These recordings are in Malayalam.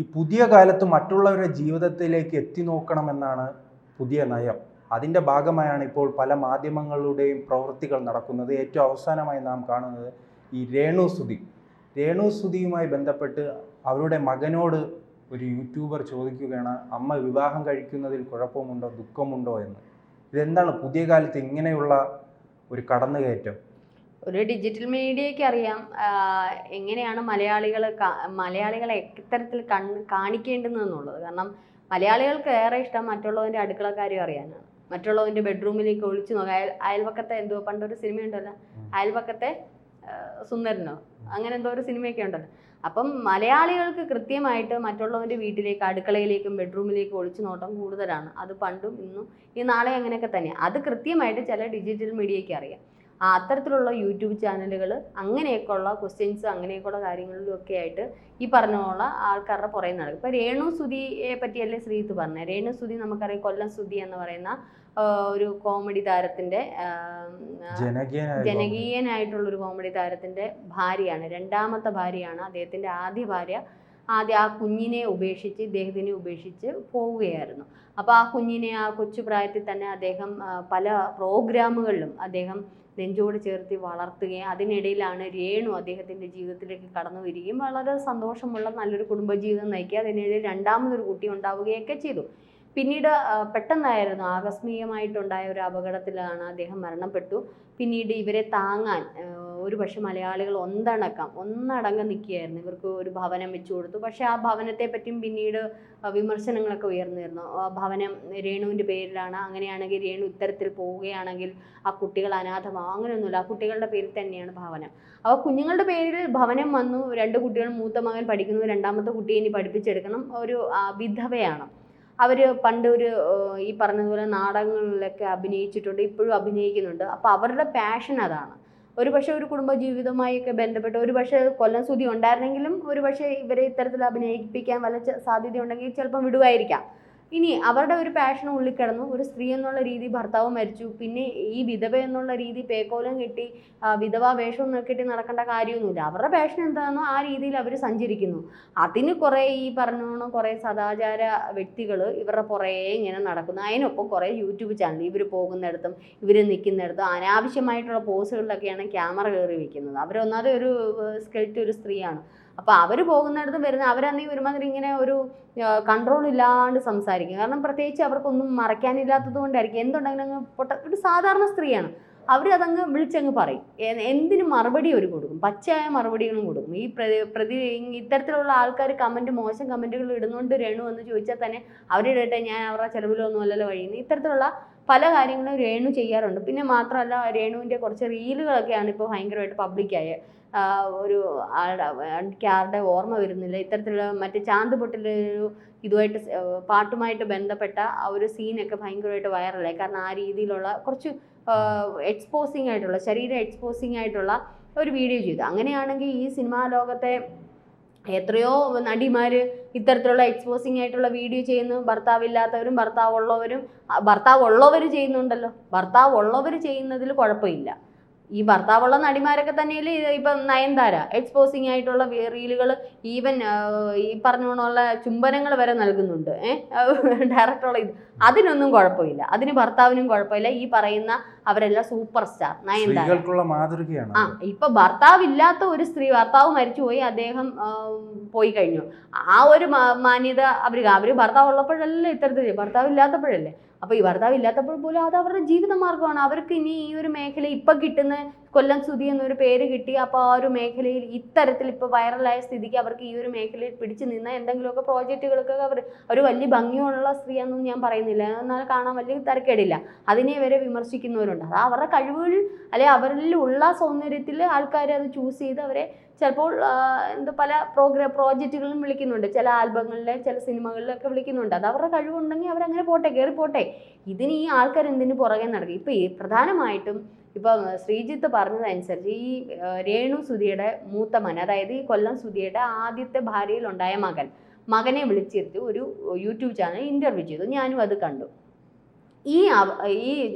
ഈ പുതിയ കാലത്ത് മറ്റുള്ളവരുടെ ജീവിതത്തിലേക്ക് എത്തി നോക്കണമെന്നാണ് പുതിയ നയം. അതിന്റെ ഭാഗമായാണ് ഇപ്പോൾ പല മാധ്യമങ്ങളുടെയും പ്രവൃത്തികൾ നടക്കുന്നത്. ഏറ്റവും അവസാനമായി നാം കാണുന്നത് ഈ രേണു സുധി. രേണു സുധിയുമായി ബന്ധപ്പെട്ട് അവരുടെ മകനോട് ഒരു യൂട്യൂബർ ചോദിക്കുകയാണ് അമ്മ വിവാഹം കഴിക്കുന്നതിൽ കുഴപ്പമുണ്ടോ? ദുഃഖമുണ്ടോ? എന്ന്. ഇതെന്താണ് പുതിയ കാലത്ത് ഇങ്ങനെയുള്ള ഒരു കടന്നുകയറ്റം? ഒരു ഡിജിറ്റൽ മീഡിയയ്ക്ക് അറിയാം. എങ്ങനെയാണ് മലയാളികൾ മലയാളികളെ ഇത്തരത്തിൽ കൺ കാണിക്കേണ്ടതെന്നുള്ളത് കാരണം മലയാളികൾക്ക് ഏറെ ഇഷ്ടം മറ്റുള്ളവന്റെ അടുക്കളക്കാര്യം അറിയാനാണ്. മറ്റുള്ളവന്റെ ബെഡ്റൂമിലേക്ക് ഒളിച്ചു നോക്കുക. അയൽ അയൽവക്കത്തെ എന്തോ പണ്ടൊരു സിനിമ ഉണ്ടല്ലോ. അയൽവക്കത്തെ സുന്ദരനോ? അങ്ങനെ എന്തോ ഒരു സിനിമയൊക്കെ ഉണ്ടല്ലോ. അപ്പം മലയാളികൾക്ക് കൃത്യമായിട്ട് മറ്റുള്ളവന്റെ വീട്ടിലേക്ക് അടുക്കളയിലേക്കും ബെഡ്റൂമിലേക്കും ഒളിച്ചു നോട്ടം കൂടുതലാണ്. അത് പണ്ടും ഇന്നും ഈ നാളെ അങ്ങനെയൊക്കെ തന്നെ അത് കൃത്യമായിട്ട് ചില ഡിജിറ്റൽ മീഡിയയ്ക്ക് അറിയാം. അത്തരത്തിലുള്ള യൂട്യൂബ് ചാനലുകൾ അങ്ങനെയൊക്കെയുള്ള ക്വസ്റ്റ്യൻസ് അങ്ങനെയൊക്കെയുള്ള കാര്യങ്ങളിലൊക്കെ ആയിട്ട് ഈ പറഞ്ഞ പോലെ ആൾക്കാരുടെ പുറകെ നടക്കും. ഇപ്പോൾ രേണു സുധിയെ പറ്റിയല്ലേ ശ്രീത്ത് പറഞ്ഞത് രേണു സുധി നമുക്കറിയാം കൊല്ലം സുധി എന്ന് പറയുന്ന ഒരു കോമഡി താരത്തിന്റെ ജനകീയനായ ജനകീയനായിട്ടുള്ള ഒരു കോമഡി താരത്തിന്റെ ഭാര്യയാണ്. രണ്ടാമത്തെ ഭാര്യയാണ് അദ്ദേഹത്തിന്റെ ആദ്യ ഭാര്യ ആദ്യം ആ കുഞ്ഞിനെ ഉപേക്ഷിച്ച് ഇദ്ദേഹത്തിനെ ഉപേക്ഷിച്ച് പോവുകയായിരുന്നു. അപ്പോൾ ആ കുഞ്ഞിനെ ആ കൊച്ചു പ്രായത്തിൽ തന്നെ അദ്ദേഹം പല പ്രോഗ്രാമുകളിലും അദ്ദേഹം നെഞ്ചോട് ചേർത്തി വളർത്തുകയും അതിനിടയിലാണ് രേണു അദ്ദേഹത്തിന്റെ ജീവിതത്തിലേക്ക് കടന്നു വരികയും വളരെ സന്തോഷമുള്ള നല്ലൊരു കുടുംബജീവിതം നയിക്കുക. അതിനിടയിൽ രണ്ടാമതൊരു കുട്ടി ഉണ്ടാവുകയൊക്കെ ചെയ്തു. പിന്നീട് പെട്ടെന്നായിരുന്നു ആകസ്മികമായിട്ടുണ്ടായ ഒരു അപകടത്തിലാണ് അദ്ദേഹം മരണപ്പെട്ടു. പിന്നീട് ഇവരെ താങ്ങാൻ ഒരു പക്ഷെ മലയാളികൾ ഒന്നടക്കം ഒന്നടങ്കം നിൽക്കുകയായിരുന്നു. ഇവർക്ക് ഒരു ഭവനം വെച്ചു കൊടുത്തു. പക്ഷേ ആ ഭവനത്തെ പറ്റിയും പിന്നീട് വിമർശനങ്ങളൊക്കെ ഉയർന്നിരുന്നു. ആ ഭവനം രേണുവിന്റെ പേരിലാണ്. അങ്ങനെയാണെങ്കിൽ രേണു ഇത്തരത്തിൽ പോവുകയാണെങ്കിൽ ആ കുട്ടികൾ അനാഥമാവും. അങ്ങനെയൊന്നുമില്ല. ആ കുട്ടികളുടെ പേരിൽ തന്നെയാണ് ഭവനം. അപ്പോൾ കുഞ്ഞുങ്ങളുടെ പേരിൽ ഭവനം വന്നു. രണ്ട് കുട്ടികൾ മൂത്ത മകൻ പഠിക്കുന്നു. രണ്ടാമത്തെ കുട്ടിയെ ഇനി പഠിപ്പിച്ചെടുക്കണം. ഒരു വിധവയാണ്. അവർ പണ്ട് ഒരു ഈ പറഞ്ഞതുപോലെ നാടകങ്ങളിലൊക്കെ അഭിനയിച്ചിട്ടുണ്ട്. ഇപ്പോഴും അഭിനയിക്കുന്നുണ്ട്. അപ്പോൾ അവരുടെ പാഷൻ അതാണ്. ഒരു പക്ഷേ ഒരു കുടുംബജീവിതവുമായൊക്കെ ബന്ധപ്പെട്ട് ഒരു പക്ഷേ കൊല്ലം സുതി ഉണ്ടായിരുന്നെങ്കിലും ഒരു ഇവരെ ഇത്തരത്തിൽ അഭിനയിപ്പിക്കാൻ വല്ല സാധ്യതയുണ്ടെങ്കിൽ ചിലപ്പം വിടുമായിരിക്കാം ഇനി അവരുടെ ഒരു പാഷൻ ഉള്ളിൽ കിടന്നു. ഒരു സ്ത്രീ എന്നുള്ള രീതി ഭർത്താവ് മരിച്ചു. പിന്നെ ഈ വിധവ എന്നുള്ള രീതി പേക്കോലം കെട്ടി വിധവ വേഷം കെട്ടി നടക്കേണ്ട കാര്യമൊന്നുമില്ല. അവരുടെ പാഷൻ എന്താണെന്നോ ആ രീതിയിൽ അവർ സഞ്ചരിക്കുന്നു. അതിന് കുറേ ഈ പറഞ്ഞോണം കുറേ സദാചാര വ്യക്തികൾ ഇവരുടെ പുറകെ ഇങ്ങനെ നടക്കുന്നു. അതിനൊപ്പം കുറേ യൂട്യൂബ് ചാനൽ ഇവർ പോകുന്നിടത്തും ഇവർ നിൽക്കുന്നിടത്തും അനാവശ്യമായിട്ടുള്ള പോസുകളിലൊക്കെയാണ് ക്യാമറ കയറി വയ്ക്കുന്നത് അവരൊന്നാതെ ഒരു സ്കെൽറ്റ് ഒരു സ്ത്രീയാണ്. അപ്പോൾ അവർ പോകുന്നിടത്ത് വരുന്ന അവരന്നീ ഒരുമാതിരി ഇങ്ങനെ ഒരു കൺട്രോൾ ഇല്ലാണ്ട് സംസാരിക്കും. കാരണം പ്രത്യേകിച്ച് അവർക്കൊന്നും മറയ്ക്കാനില്ലാത്തത് കൊണ്ടായിരിക്കും. എന്തുണ്ടെങ്കിലും അങ്ങ് പൊട്ട ഒരു സാധാരണ സ്ത്രീയാണ്. അവർ അതങ്ങ് വിളിച്ചങ്ങ് പറയും. എന്തിനും മറുപടി അവർ കൊടുക്കും? പച്ചയായ മറുപടികളും കൊടുക്കും. ഈ പ്രതി ഇത്തരത്തിലുള്ള ആൾക്കാർ കമന്റ് മോശം കമന്റുകൾ ഇടുന്നുണ്ട് രേണു എന്ന് ചോദിച്ചാൽ തന്നെ അവരുടെ ഞാൻ അവരുടെ ചിലവിലൊന്നും അല്ലല്ലോ കഴിയുന്നത് ഇത്തരത്തിലുള്ള പല കാര്യങ്ങളും രേണു ചെയ്യാറുണ്ട്. പിന്നെ മാത്രമല്ല രേണുവിന്റെ കുറച്ച് റീലുകളൊക്കെയാണ് ഇപ്പോൾ ഭയങ്കരമായിട്ട് പബ്ലിക്കായ ഒരു ആളുടെ എനിക്ക് ആരുടെ ഓർമ്മ വരുന്നില്ല. ഇത്തരത്തിലുള്ള മറ്റേ ചാന്ത് പൊട്ടിലൊരു ഇതുമായിട്ട് പാട്ടുമായിട്ട് ബന്ധപ്പെട്ട ആ ഒരു സീനൊക്കെ ഭയങ്കരമായിട്ട് വൈറലായി കാരണം ആ രീതിയിലുള്ള കുറച്ച് എക്സ്പോസിങ് ആയിട്ടുള്ള ശരീരം എക്സ്പോസിങ് ആയിട്ടുള്ള ഒരു വീഡിയോ ചെയ്തു. അങ്ങനെയാണെങ്കിൽ ഈ സിനിമാ ലോകത്തെ എത്രയോ നടിമാർ ഇത്തരത്തിലുള്ള എക്സ്പോസിങ് ആയിട്ടുള്ള വീഡിയോ ചെയ്യുന്നു. ഭർത്താവില്ലാത്തവരും ഭർത്താവ് ഉള്ളവരും ഭർത്താവ് ഉള്ളവർ ചെയ്യുന്നുണ്ടല്ലോ. ഭർത്താവ് ഉള്ളവർ ചെയ്യുന്നതിൽ കുഴപ്പമില്ല. ഈ ഭർത്താവുള്ള നടിമാരൊക്കെ തന്നെയല്ലേ ഇപ്പം നയൻതാര എക്സ്പോസിങ് ആയിട്ടുള്ള റീലുകൾ ഈവൻ ഈ പറഞ്ഞോണുള്ള ചുംബനങ്ങൾ വരെ നൽകുന്നുണ്ട്. ഏഹ് ഡയറക്ടറുള്ള ഇത്. അതിനൊന്നും കുഴപ്പമില്ല. അതിന് ഭർത്താവിനും കുഴപ്പമില്ല. ഈ പറയുന്ന അവരെല്ലാം സൂപ്പർ സ്റ്റാർ നയൻതാര. മാതൃകയാണ് ആ ഇപ്പൊ ഭർത്താവ് ഇല്ലാത്ത ഒരു സ്ത്രീ ഭർത്താവ് മരിച്ചുപോയി അദ്ദേഹം പോയി കഴിഞ്ഞു. ആ ഒരു മാന്യത അവർ അവർ ഭർത്താവ് ഉള്ളപ്പോഴല്ലേ ഇത്തരത്തിൽ ഭർത്താവ് ഇല്ലാത്തപ്പോഴല്ലേ അപ്പൊ ഈ ഭർത്താവ് ഇല്ലാത്തപ്പോൾ പോലും അത് അവരുടെ ജീവിത മാർഗമാണ്. അവർക്ക് ഇനി ഈ ഒരു മേഖല ഇപ്പൊ കിട്ടുന്ന കൊല്ലം സ്തുതി എന്നൊരു പേര് കിട്ടി അപ്പോൾ ആ ഒരു മേഖലയിൽ ഇത്തരത്തിൽ ഇപ്പോൾ വൈറലായ സ്ഥിതിക്ക് അവർക്ക് ഈ ഒരു മേഖലയിൽ പിടിച്ചു നിന്ന എന്തെങ്കിലുമൊക്കെ പ്രോജക്റ്റുകൾക്ക് അവർ ഒരു വലിയ ഭംഗിയുള്ള സ്ത്രീയാണെന്നും ഞാൻ പറയുന്നില്ല. എന്നാൽ കാണാൻ വലിയ തരക്കേടില്ല. അതിനെ വരെ വിമർശിക്കുന്നവരുണ്ട്. അത് അവരുടെ കഴിവുകൾ അല്ലെ അവരിൽ ഉള്ള സൗന്ദര്യത്തിൽ ആൾക്കാർ അത് ചൂസ് ചെയ്ത് അവരെ ചിലപ്പോൾ എന്താ പല പ്രോഗ്രാം പ്രോജക്റ്റുകളും വിളിക്കുന്നുണ്ട്. ചില ആൽബങ്ങളിലെ ചില സിനിമകളിലൊക്കെ വിളിക്കുന്നുണ്ട്. അത് അവരുടെ കഴിവുണ്ടെങ്കിൽ അവരങ്ങനെ പോട്ടെ കയറി പോട്ടെ ഇതിന് ഈ ആൾക്കാർ എന്തിനു പുറകെ നടക്കും? ഇപ്പോൾ ഈ പ്രധാനമായിട്ടും ഇപ്പം ശ്രീജിത്ത് പറഞ്ഞതനുസരിച്ച് ഈ രേണു സുധിയുടെ മൂത്ത മകൻ അതായത് ഈ കൊല്ലം സുധിയുടെ ആദ്യത്തെ ഭാര്യയിലുണ്ടായ മകൻ മകനെ വിളിച്ചിരുത്തി ഒരു യൂട്യൂബ് ചാനൽ ഇന്റർവ്യൂ ചെയ്തു. ഞാനും അത് കണ്ടു. ഈ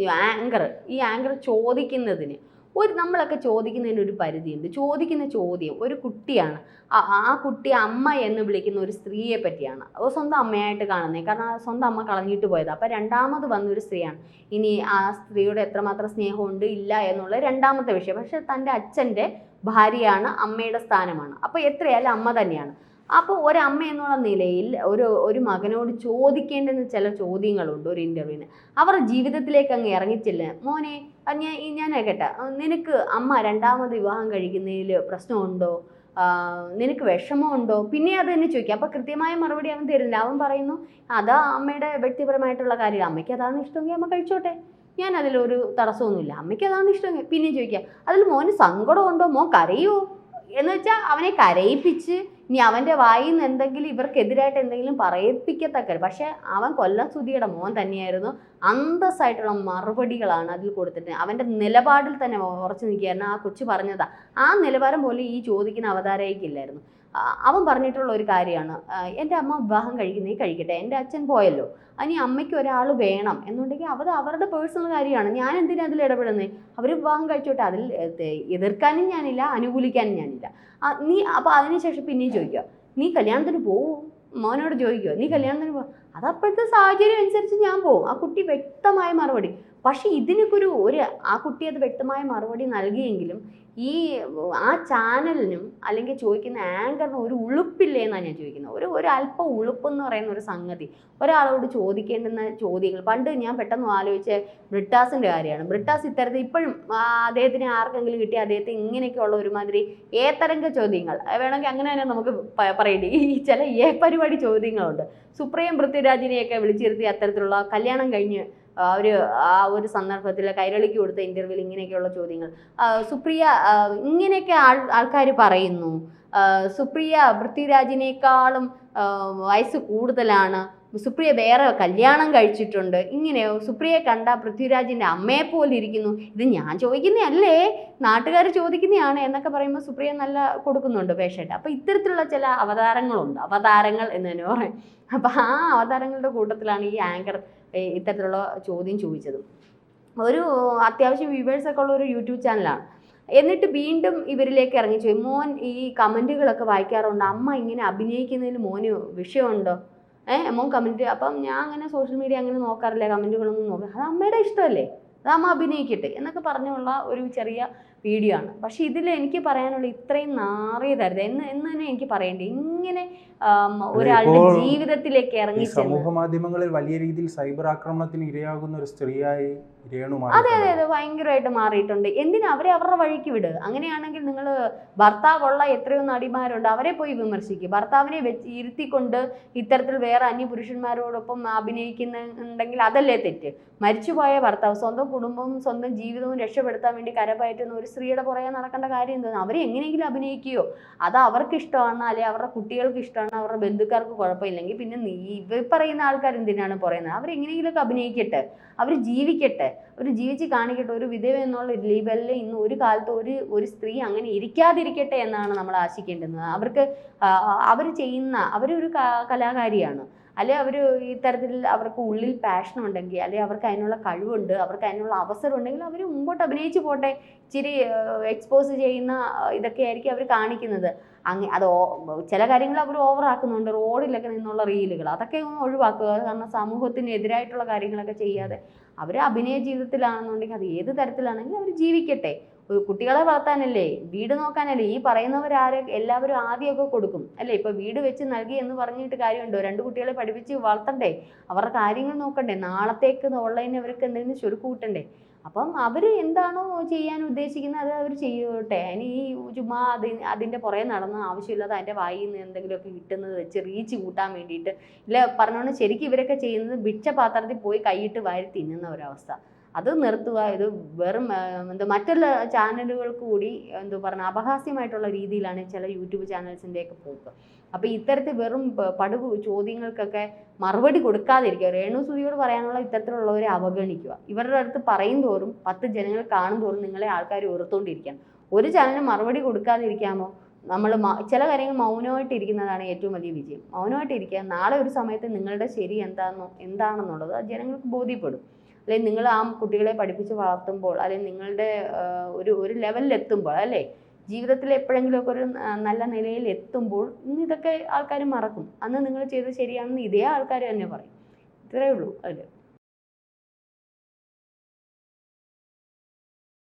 ഈ ആങ്കർ ഈ ആങ്കർ ചോദിക്കുന്നതിന് ഒരു നമ്മളൊക്കെ ചോദിക്കുന്നതിന് ഒരു പരിധിയുണ്ട്. ചോദിക്കുന്ന ചോദ്യം ഒരു കുട്ടിയാണ്. ആ- കുട്ടി അമ്മ എന്ന് വിളിക്കുന്ന ഒരു സ്ത്രീയെ പറ്റിയാണ്. അത് സ്വന്തം അമ്മയായിട്ട് കാണുന്നത് കാരണം ആ സ്വന്തം അമ്മ കളഞ്ഞിട്ട് പോയത്. അപ്പം രണ്ടാമത് വന്നൊരു സ്ത്രീയാണ്. ഇനി ആ സ്ത്രീയുടെ എത്രമാത്രം സ്നേഹമുണ്ട് ഇല്ല എന്നുള്ള രണ്ടാമത്തെ വിഷയം. പക്ഷേ തന്റെ അച്ഛന്റെ ഭാര്യയാണ് അമ്മയുടെ സ്ഥാനമാണ്. അപ്പോൾ എത്രയായാലും അമ്മ തന്നെയാണ്. അപ്പോൾ ഒരമ്മ എന്നുള്ള നിലയിൽ ഒരു ഒരു മകനോട് ചോദിക്കേണ്ടുന്ന ചില ചോദ്യങ്ങളുണ്ട് ഒരു ഇന്റർവ്യൂവിന് അവർ ജീവിതത്തിലേക്ക് അങ്ങ് ഇറങ്ങിച്ചില്ല. മോനെ ഞാൻ ഞാൻ കേട്ടെ നിനക്ക് അമ്മ രണ്ടാമത് വിവാഹം കഴിക്കുന്നതിൽ പ്രശ്നമുണ്ടോ? നിനക്ക് വിഷമമുണ്ടോ? പിന്നെ അത് തന്നെ ചോദിക്കുക അപ്പോൾ കൃത്യമായ മറുപടി അവൻ തരുന്നില്ല അവൻ പറയുന്നു അതാ അമ്മയുടെ വ്യക്തിപരമായിട്ടുള്ള കാര്യം. അമ്മയ്ക്ക് അതാണ് ഇഷ്ടമെങ്കിൽ അമ്മ കഴിച്ചോട്ടെ. ഞാൻ അതിലൊരു തടസ്സമൊന്നുമില്ല. അമ്മയ്ക്ക് അതാണ് ഇഷ്ടമെങ്കിൽ പിന്നെ ചോദിക്കുക അതിൽ മോന് സങ്കടമുണ്ടോ? മോൻ കരയുമോ എന്ന് വെച്ചാൽ അവനെ കരയിപ്പിച്ച് ഇനി അവന്റെ വായിൽ നിന്ന് എന്തെങ്കിലും ഇവർക്കെതിരായിട്ട് എന്തെങ്കിലും പറയിപ്പിക്കത്തക്ക പക്ഷേ അവൻ കൊല്ലം സുധിയുടെ മോൻ തന്നെയായിരുന്നു. അന്തസ്സായിട്ടുള്ള മറുപടികളാണ് അതിൽ കൊടുത്തിട്ട് അവന്റെ നിലപാടിൽ തന്നെ ഉറച്ചു നിൽക്കുകയായിരുന്നു. ആ കൊച്ചു പറഞ്ഞതാ. ആ നിലവാരം പോലും ഈ ചോദിക്കുന്ന അവതാരയ്ക്കില്ലായിരുന്നു അവൻ പറഞ്ഞിട്ടുള്ള ഒരു കാര്യമാണ്. എന്റെ അമ്മ വിവാഹം കഴിക്കുന്നേ കഴിക്കട്ടെ. എന്റെ അച്ഛൻ പോയല്ലോ. അനി അമ്മയ്ക്ക് ഒരാൾ വേണം. എന്നുണ്ടെങ്കിൽ അത് അവരുടെ പേഴ്സണൽ കാര്യമാണ്. ഞാൻ എന്തിനാ അതിൽ ഇടപെടുന്നത് അവർ വിവാഹം കഴിച്ചോട്ടെ. അതിൽ എതിർക്കാനും ഞാനില്ല അനുകൂലിക്കാനും ഞാനില്ല. നീ അപ്പോൾ അതിനുശേഷം പിന്നെയും ചോദിക്കുക. നീ കല്യാണത്തിന് പോവും? മോനോട് ചോദിക്കുക. നീ കല്യാണത്തിന് പോ അത് അപ്പോഴത്തെ സാഹചര്യം അനുസരിച്ച് ഞാൻ പോകും ആ കുട്ടി വ്യക്തമായ മറുപടി. പക്ഷേ ഇതിനൊക്കെ ഒരു ഒരു ആ കുട്ടി അത് വ്യക്തമായ മറുപടി നൽകിയെങ്കിലും ഈ ആ ചാനലിനും അല്ലെങ്കിൽ ചോദിക്കുന്ന ആങ്കറിനും ഒരു ഉളുപ്പില്ല എന്നാണ് ഞാൻ ചോദിക്കുന്നത്. ഒരു ഒരു അല്പം ഉളുപ്പ് എന്ന് പറയുന്ന ഒരു സംഗതി. ഒരാളോട് ചോദിക്കേണ്ടുന്ന ചോദ്യങ്ങൾ. പണ്ട് ഞാൻ പെട്ടെന്ന് ആലോചിച്ച ബ്രിട്ടാസിന്റെ കാര്യമാണ്. ബ്രിട്ടാസ് ഇത്തരത്തിൽ ഇപ്പോഴും അദ്ദേഹത്തിന് ആർക്കെങ്കിലും കിട്ടിയ അദ്ദേഹത്തെ ഇങ്ങനെയൊക്കെയുള്ള ഒരുമാതിരി ഏത്തരംഗ ചോദ്യങ്ങൾ. വേണമെങ്കിൽ അങ്ങനെ തന്നെ നമുക്ക് പറയേണ്ടി. ഈ ചില ഏ പരിപാടി ചോദ്യങ്ങളുണ്ട്. സുപ്രീം പൃഥ്വിരാജിനെയൊക്കെ വിളിച്ചിരുത്തി അത്തരത്തിലുള്ള കല്യാണം കഴിഞ്ഞ് ഒരു ആ ഒരു സന്ദർഭത്തിൽ കൈരളിക്ക് കൊടുത്ത ഇന്റർവ്യൂവിൽ ഇങ്ങനെയൊക്കെയുള്ള ചോദ്യങ്ങൾ. സുപ്രിയ ഇങ്ങനെയൊക്കെ ആൾ ആൾക്കാർ പറയുന്നു. സുപ്രിയ പൃഥ്വിരാജിനേക്കാളും വയസ്സ് കൂടുതലാണ്. സുപ്രിയ വേറെ കല്യാണം കഴിച്ചിട്ടുണ്ട്. ഇങ്ങനെ സുപ്രിയെ കണ്ട പൃഥ്വിരാജിന്റെ അമ്മയെ പോലെ ഇരിക്കുന്നു. ഇത് ഞാൻ ചോദിക്കുന്നതല്ലേ? നാട്ടുകാർ ചോദിക്കുന്നതാണ് എന്നൊക്കെ പറയുമ്പോൾ സുപ്രിയ നല്ല കൊടുക്കുന്നുണ്ട് പേഷ്യന്റ് അപ്പോൾ ഇത്തരത്തിലുള്ള ചില അവതാരങ്ങളുണ്ട്. അവതാരങ്ങൾ എന്ന് തന്നെ പറയും. അപ്പോൾ ആ അവതാരങ്ങളുടെ കൂട്ടത്തിലാണ് ഈ ആങ്കർ ഇത്തരത്തിലുള്ള ചോദ്യം ചോദിച്ചത്. ഒരു അത്യാവശ്യം വ്യൂവേഴ്സൊക്കെ ഉള്ള ഒരു യൂട്യൂബ് ചാനലാണ്. എന്നിട്ട് വീണ്ടും ഇവരിലേക്ക് ഇറങ്ങി ചോദിച്ചു മോൻ ഈ കമന്റുകളൊക്കെ വായിക്കാറുണ്ട്? അമ്മ ഇങ്ങനെ അഭിനയിക്കുന്നതിൽ മോന് വിഷയമുണ്ടോ? ഏഹ് മോൻ കമന്റ് അപ്പം ഞാൻ അങ്ങനെ സോഷ്യൽ മീഡിയ അങ്ങനെ നോക്കാറില്ല കമന്റുകളൊന്നും നോക്കാം അത് അമ്മയുടെ ഇഷ്ടമല്ലേ? അത് അമ്മ അഭിനയിക്കട്ടെ എന്നൊക്കെ പറഞ്ഞുള്ള ഒരു ചെറിയ വീഡിയോ ആണ്. പക്ഷേ ഇതിൽ എനിക്ക് പറയാനുള്ള ഇത്രയും നാറിയതരുത് എന്ന് എന്ന് തന്നെ എനിക്ക് പറയേണ്ടി. ഇങ്ങനെ ഒരാളുടെ ജീവിതത്തിലേക്ക് ഇറങ്ങി സമൂഹ മാധ്യമങ്ങളിൽ വലിയ രീതിയിൽ സൈബർ ആക്രമണത്തിന് ഇരയാകുന്ന ഒരു സ്ത്രീയായി അതെ അതെ അതെ ഭയങ്കരമായിട്ട് മാറിയിട്ടുണ്ട്. എന്തിനാ അവരെ അവരുടെ വഴിക്ക് വിട്? അങ്ങനെയാണെങ്കിൽ നിങ്ങൾ ഭർത്താവുള്ള എത്രയോ നടിമാരുണ്ട് അവരെ പോയി വിമർശിക്കുക ഭർത്താവിനെ വെച്ച് ഇരുത്തിക്കൊണ്ട് ഇത്തരത്തിൽ വേറെ അന്യ പുരുഷന്മാരോടൊപ്പം അഭിനയിക്കുന്നുണ്ടെങ്കിൽ അതല്ലേ തെറ്റ്. മരിച്ചുപോയ ഭർത്താവ് സ്വന്തം കുടുംബവും സ്വന്തം ജീവിതവും രക്ഷപ്പെടുത്താൻ വേണ്ടി കരപയറ്റുന്ന ഒരു സ്ത്രീയുടെ പുറകെ നടക്കേണ്ട കാര്യം എന്താണ്? അവരെ എങ്ങനെയെങ്കിലും അഭിനയിക്കുകയോ അത് അവർക്ക് ഇഷ്ടമാണ് അല്ലെങ്കിൽ അവരുടെ കുട്ടികൾക്ക് ഇഷ്ടമാണ് അവരുടെ ബന്ധുക്കാർക്ക് കുഴപ്പമില്ലെങ്കിൽ പിന്നെ നീ ഇവ പറയുന്ന ആൾക്കാർ എന്തിനാണ് പറയുന്നത് അവരെങ്ങനെയെങ്കിലുമൊക്കെ അഭിനയിക്കട്ടെ. അവർ ജീവിക്കട്ടെ. അവർ ജീവിച്ച് കാണിക്കട്ടെ ഒരു വിധവ എന്നുള്ള ലെവലിൽ ഇന്ന് ഒരു കാലത്ത് ഒരു ഒരു സ്ത്രീ അങ്ങനെ ഇരിക്കാതിരിക്കട്ടെ എന്നാണ് നമ്മൾ ആശിക്കേണ്ടുന്നത്. അവർക്ക് അവർ ചെയ്യുന്ന അവരൊരു കലാകാരിയാണ്. അല്ലെ അവർ ഈ തരത്തിൽ അവർക്ക് ഉള്ളിൽ പാഷൻ ഉണ്ടെങ്കിൽ അല്ലെ അവർക്ക് അതിനുള്ള കഴിവുണ്ട് അവർക്ക് അതിനുള്ള അവസരം ഉണ്ടെങ്കിൽ അവർ മുമ്പോട്ട് അഭിനയിച്ച് പോട്ടെ. ഇച്ചിരി എക്സ്പോസ് ചെയ്യുന്ന ഇതൊക്കെ ആയിരിക്കും അവർ കാണിക്കുന്നത്. അങ്ങ് അത് ചില കാര്യങ്ങൾ അവർ ഓവറാക്കുന്നുണ്ട് റോഡിലൊക്കെ നിന്നുള്ള റീലുകൾ അതൊക്കെ ഒന്ന് ഒഴിവാക്കുക. കാരണം സമൂഹത്തിനെതിരായിട്ടുള്ള കാര്യങ്ങളൊക്കെ ചെയ്യാതെ അവർ അഭിനയ ജീവിതത്തിലാണെന്നുണ്ടെങ്കിൽ അത് ഏത് തരത്തിലാണെങ്കിലും അവർ ജീവിക്കട്ടെ. കുട്ടികളെ വളർത്താനല്ലേ? വീട് നോക്കാനല്ലേ? ഈ പറയുന്നവരാരെ എല്ലാവരും ആദ്യമൊക്കെ കൊടുക്കും. അല്ലേ? ഇപ്പൊ വീട് വെച്ച് നൽകി എന്ന് പറഞ്ഞിട്ട് കാര്യമുണ്ടോ? രണ്ട് കുട്ടികളെ പഠിപ്പിച്ച് വളർത്തണ്ടേ? അവരുടെ കാര്യങ്ങൾ നോക്കണ്ടേ? നാളത്തേക്ക് ഓൺലൈനിൽ അവർക്ക് എന്തെങ്കിലും ചുരുക്ക് കൂട്ടണ്ടേ? അപ്പം അവർ എന്താണോ ചെയ്യാൻ ഉദ്ദേശിക്കുന്നത് അത് അവർ ചെയ്യട്ടെ. അതിന് ഈ ചുമ്മാ അതി അതിന്റെ പുറകെ നടന്ന് ആവശ്യമില്ലാതെ അതിന്റെ വായിൽ നിന്ന് എന്തെങ്കിലുമൊക്കെ കിട്ടുന്നത് വെച്ച് റീച്ച് കൂട്ടാൻ വേണ്ടിയിട്ട് ഇല്ല പറഞ്ഞോണ്ട് ശരിക്കും ഇവരൊക്കെ ചെയ്യുന്നത് ഭിക്ഷ പാത്രത്തിൽ പോയി കൈയിട്ട് വാരി തിന്നുന്ന ഒരവസ്ഥ. അത് നിർത്തുക. ഇത് വെറും എന്താ മറ്റുള്ള ചാനലുകൾക്ക് കൂടി എന്തോ പറഞ്ഞ അപഹാസ്യമായിട്ടുള്ള രീതിയിലാണ് ചില യൂട്യൂബ് ചാനൽസിന്റെയൊക്കെ പോക്ക്. അപ്പോൾ ഇത്തരത്തിൽ വെറും പടു ചോദ്യങ്ങൾക്കൊക്കെ മറുപടി കൊടുക്കാതിരിക്കുക. രേണു സുധിയോട് പറയാനുള്ള ഇത്തരത്തിലുള്ളവരെ അവഗണിക്കുക. ഇവരുടെ അടുത്ത് പറയും തോറും പത്ത് ജനങ്ങൾ കാണും തോറും നിങ്ങളെ ആൾക്കാർ ഓർത്തുകൊണ്ടിരിക്കാം ഒരു ചാനലിന് മറുപടി കൊടുക്കാതിരിക്കാമോ? നമ്മൾ ചില കാര്യങ്ങൾ മൗനമായിട്ട് ഇരിക്കുന്നതാണ് ഏറ്റവും വലിയ വിജയം. മൗനമായിട്ടിരിക്കുക. നാളെ ഒരു സമയത്ത് നിങ്ങളുടെ ശരി എന്താണെന്നോ എന്താണെന്നുള്ളത് ജനങ്ങൾക്ക് ബോധ്യപ്പെടും. അല്ലെങ്കിൽ നിങ്ങൾ ആ കുട്ടികളെ പഠിപ്പിച്ച് വളർത്തുമ്പോൾ അല്ലെങ്കിൽ നിങ്ങളുടെ ഒരു ഒരു ലെവലിൽ എത്തുമ്പോൾ അല്ലേ ജീവിതത്തിൽ എപ്പോഴെങ്കിലുമൊക്കെ ഒരു നല്ല നിലയിൽ എത്തുമ്പോൾ ഇന്ന് ഇതൊക്കെ ആൾക്കാർ മറക്കും. അന്ന് നിങ്ങൾ ചെയ്തത് ശരിയാണെന്ന് ഇതേ ആൾക്കാർ തന്നെ പറയും. ഇത്രയേ ഉള്ളൂ അതിൽ